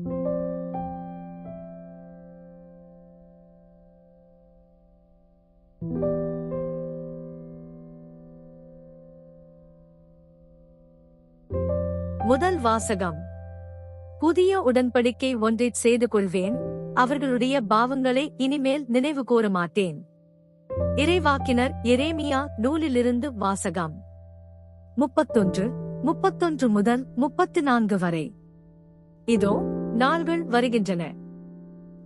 முதல் வாசகம். புதிய உடன்படிக்கை ஒன்றை செய்து கொள்வேன். அவர்களுடைய பாவங்களை இனிமேல் நினைவு கூற மாட்டேன் இறைவாக்கினர் எரேமியா நூலிலிருந்து வாசகம். முப்பத்தொன்று முப்பத்தொன்று முதல் முப்பத்து நான்கு வரை. இதோ நாள்கள் வருகின்றன.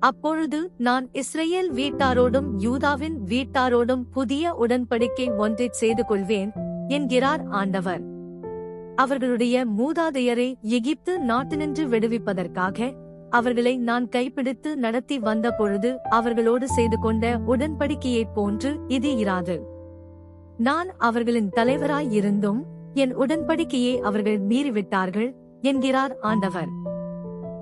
அப்பொழுது நான் இஸ்ரேல் வீட்டாரோடும் யூதாவின் வீட்டாரோடும் புதிய உடன்படிக்கை ஒன்றைச் செய்து கொள்வேன் என்கிறார் ஆண்டவர். அவர்களுடைய மூதாதையரை எகிப்து நாட்டினின்று விடுவிப்பதற்காக அவர்களை நான் கைப்பிடித்து நடத்தி வந்த பொழுது அவர்களோடு செய்து கொண்ட உடன்படிக்கையைப் போன்று இது இராது. நான் அவர்களின் தலைவராய் இருந்தும் என் உடன்படிக்கையை அவர்கள் மீறிவிட்டார்கள் என்கிறார் ஆண்டவர்.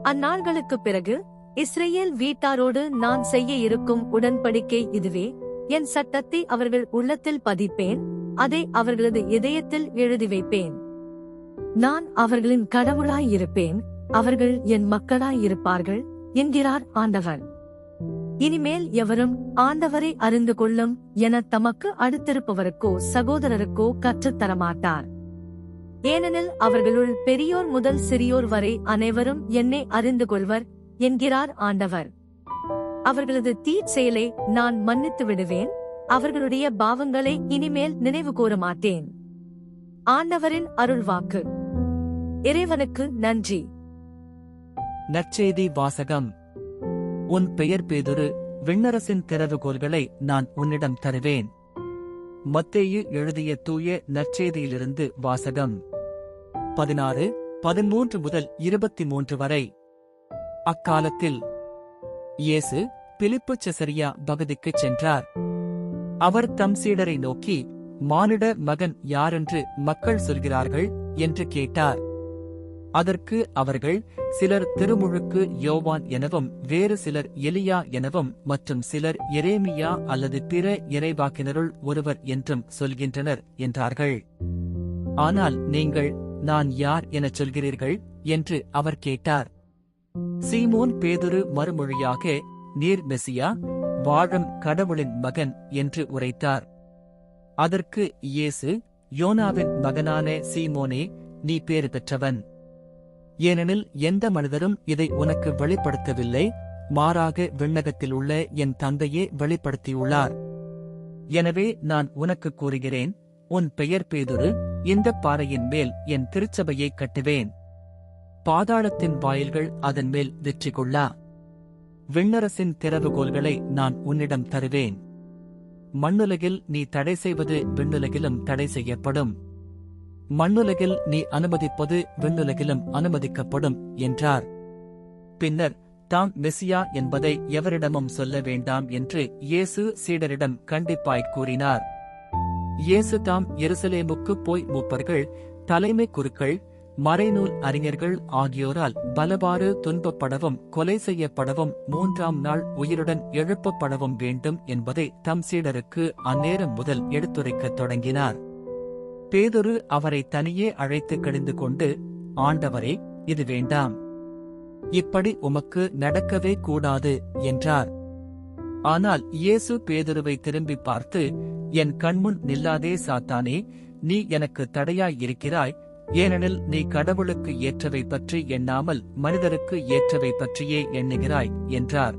அந்நாள்களுக்குப் பிறகு இஸ்ரேல் வீட்டாரோடு நான் செய்ய இருக்கும் உடன்படிக்கை இதுவே என் சட்டத்தை அவர்கள் உள்ளத்தில் பதிப்பேன் அதை அவர்களது இதயத்தில் எழுதி வைப்பேன். நான் அவர்களின் கடவுளாய் இருப்பேன் அவர்கள் என் மக்களாய் இருப்பார்கள் என்கிறார் ஆண்டவர். இனிமேல் எவரும் ஆண்டவரை அறிந்து கொள்ளும் என தமக்கு அடுத்திருப்பவருக்கோ சகோதரருக்கோ கற்றுத் தரமாட்டார் ஏனெனில் அவர்களுள் பெரியோர் முதல் சிறியோர் வரை அனைவரும் என்னை அறிந்து கொள்வர் என்கிறார் ஆண்டவர். அவர்களது தீ செயலை நான் மன்னித்து விடுவேன். அவர்களுடைய பாவங்களை இனிமேல் நினைவு கூற மாட்டேன். ஆண்டவரின் அருள்வாக்கு. இறைவனுக்கு நன்றி. நற்செய்தி வாசகம். உன் பெயர் பேதுரு விண்ணரசின் திறவுகோள்களை நான் உன்னிடம் தருவேன். மத்தேயு எழுதிய தூய நற்செய்தியிலிருந்து வாசகம். பதினாறு பதிமூன்று முதல் இருபத்தி மூன்று வரை. அக்காலத்தில் இயேசு பிலிப்பு செசரியா பகுதிக்குச் சென்றார். அவர் தம் சீடரை நோக்கி மானிட மகன் யாரென்று மக்கள் சொல்கிறார்கள்? என்று கேட்டார். அதற்கு அவர்கள் சிலர் திருமுழுக்கு யோவான் எனவும் வேறு சிலர் எலியா எனவும் மற்றும் சிலர் எரேமியா அல்லது பிற இறைவாக்கினருள் ஒருவர் என்றும் சொல்கின்றனர் என்றார்கள். ஆனால் நீங்கள் நான் யார் எனச் சொல்கிறீர்கள்? என்று அவர் கேட்டார். சீமோன் பேதுரு மறுமொழியாக நீர் மெசியா வாழும் கடவுளின் மகன் என்று உரைத்தார். அதற்கு இயேசு யோனாவின் மகனான சீமோனே நீ பேறு பெற்றவன். ஏனெனில் எந்த மனிதரும் இதை உனக்கு வெளிப்படுத்தவில்லை. மாறாக விண்ணகத்தில் உள்ள என் தந்தையே வெளிப்படுத்தியுள்ளார். எனவே நான் உனக்கு கூறுகிறேன் உன் பெயர் பேதுரு இந்த பாறையின் மேல் என் திருச்சபையை கட்டுவேன். பாதாளத்தின் வாயில்கள் அதன் மேல் வெற்றி கொள்ளா. விண்ணரசின் திறவுகோல்களை நான் உன்னிடம் தருவேன். மண்ணுலகில் நீ தடை செய்வது விண்ணுலகிலும் தடை செய்யப்படும். மண்ணுலகில் நீ அனுமதிப்பது விண்ணுலகிலும் அனுமதிக்கப்படும் என்றார். பின்னர் தாம் மெசியா என்பதை எவரிடமும் சொல்ல வேண்டாம் என்று இயேசு சீடரிடம் கண்டிப்பாய் கூறினார். இயேசு தாம் எருசலேமுக்கு போய் மூப்பர்கள் தலைமை குருக்கள் மறைநூல் அறிஞர்கள் ஆகியோரால் பலவாறு துன்பப்படவும் கொலை செய்யப்படவும் மூன்றாம் நாள் உயிருடன் எழுப்பப்படவும் வேண்டும் என்பதை தம் சீடருக்கு அந்நேரம் முதல் எடுத்துரைக்கத் தொடங்கினார். பேதொரு அவரை தனியே அழைத்து கிழிந்து கொண்டு ஆண்டவரே இது வேண்டாம். இப்படி உமக்கு நடக்கவே கூடாது என்றார். ஆனால் இயேசு பேதுருவை திரும்பி பார்த்து என் கண்முன் நில்லாதே சாத்தானே நீ எனக்கு தடையாய் இருக்கிறாய். ஏனெனில் நீ கடவுளுக்கு ஏற்றவை பற்றி எண்ணாமல் மனிதருக்கு ஏற்றவை பற்றியே எண்ணுகிறாய் என்றார்.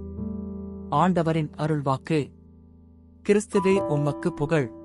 ஆண்டவரின் அருள்வாக்கு. கிறிஸ்துவே உம்மக்கு புகழ்.